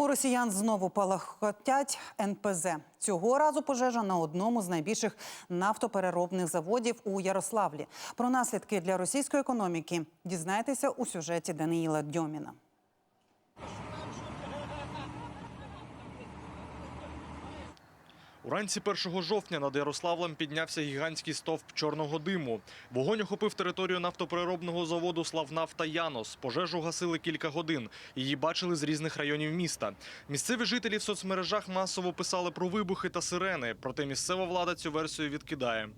У росіян знову палахотять НПЗ. Цього разу пожежа на одному з найбільших нафтопереробних заводів у Ярославлі. Про наслідки для російської економіки дізнайтеся у сюжеті Даниїла Дьоміна. Уранці 1 жовтня над Ярославлем піднявся гігантський стовп чорного диму. Вогонь охопив територію нафтопереробного заводу «Славнафта Янос». Пожежу гасили кілька годин. Її бачили з різних районів міста. Місцеві жителі в соцмережах масово писали про вибухи та сирени. Проте місцева влада цю версію відкидає.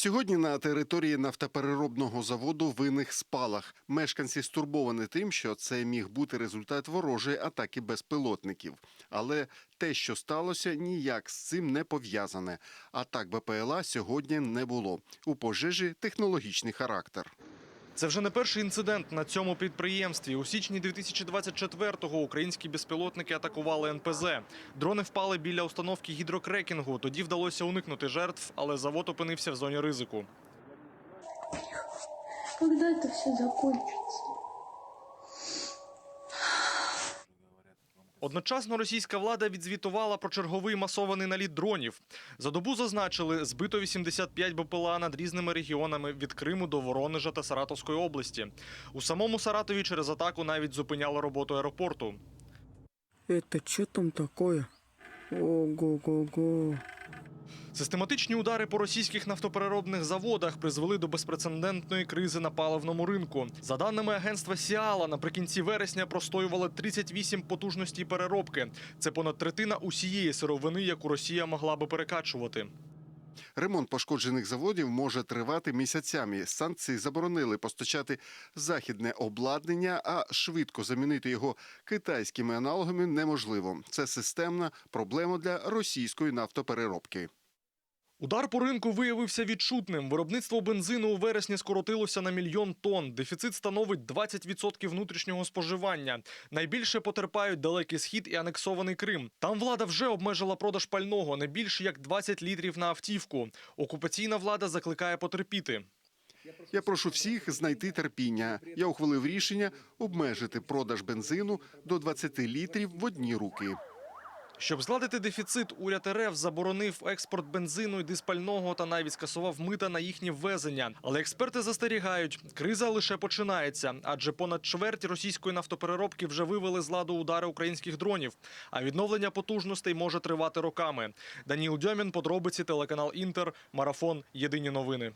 Сьогодні на території нафтопереробного заводу виник спалах. Мешканці стурбовані тим, що це міг бути результат ворожої атаки безпілотників. Але те, що сталося, ніяк з цим не пов'язане. Атак БПЛА сьогодні не було. У пожежі технологічний характер. Це вже не перший інцидент на цьому підприємстві. У січні 2024-го українські безпілотники атакували НПЗ. Дрони впали біля установки гідрокрекінгу. Тоді вдалося уникнути жертв, але завод опинився в зоні ризику. Коли це все закончится? Одночасно російська влада відзвітувала про черговий масований наліт дронів. За добу зазначили, збито 85 БПЛА над різними регіонами від Криму до Воронежа та Саратовської області. У самому Саратові через атаку навіть зупиняли роботу аеропорту. Це що там таке? Ого-го-го. Систематичні удари по російських нафтопереробних заводах призвели до безпрецедентної кризи на паливному ринку. За даними агентства Сіала, наприкінці вересня простоювали 38 потужностей переробки. Це понад третина усієї сировини, яку Росія могла би перекачувати. Ремонт пошкоджених заводів може тривати місяцями. Санкції заборонили постачати західне обладнання, а швидко замінити його китайськими аналогами неможливо. Це системна проблема для російської нафтопереробки. Удар по ринку виявився відчутним. Виробництво бензину у вересні скоротилося на мільйон тонн. Дефіцит становить 20% внутрішнього споживання. Найбільше потерпають далекий схід і анексований Крим. Там влада вже обмежила продаж пального не більше як 20 літрів на автівку. Окупаційна влада закликає потерпіти. Я прошу всіх знайти терпіння. Я ухвалив рішення обмежити продаж бензину до 20 літрів в одні руки. Щоб згладити дефіцит, уряд РФ заборонив експорт бензину і диспального та навіть скасував мита на їхнє ввезення. Але експерти застерігають, криза лише починається, адже понад чверть російської нафтопереробки вже вивели з ладу удари українських дронів. А відновлення потужностей може тривати роками. Даніл Дьомін, подробиці, телеканал Інтер, марафон. Єдині новини.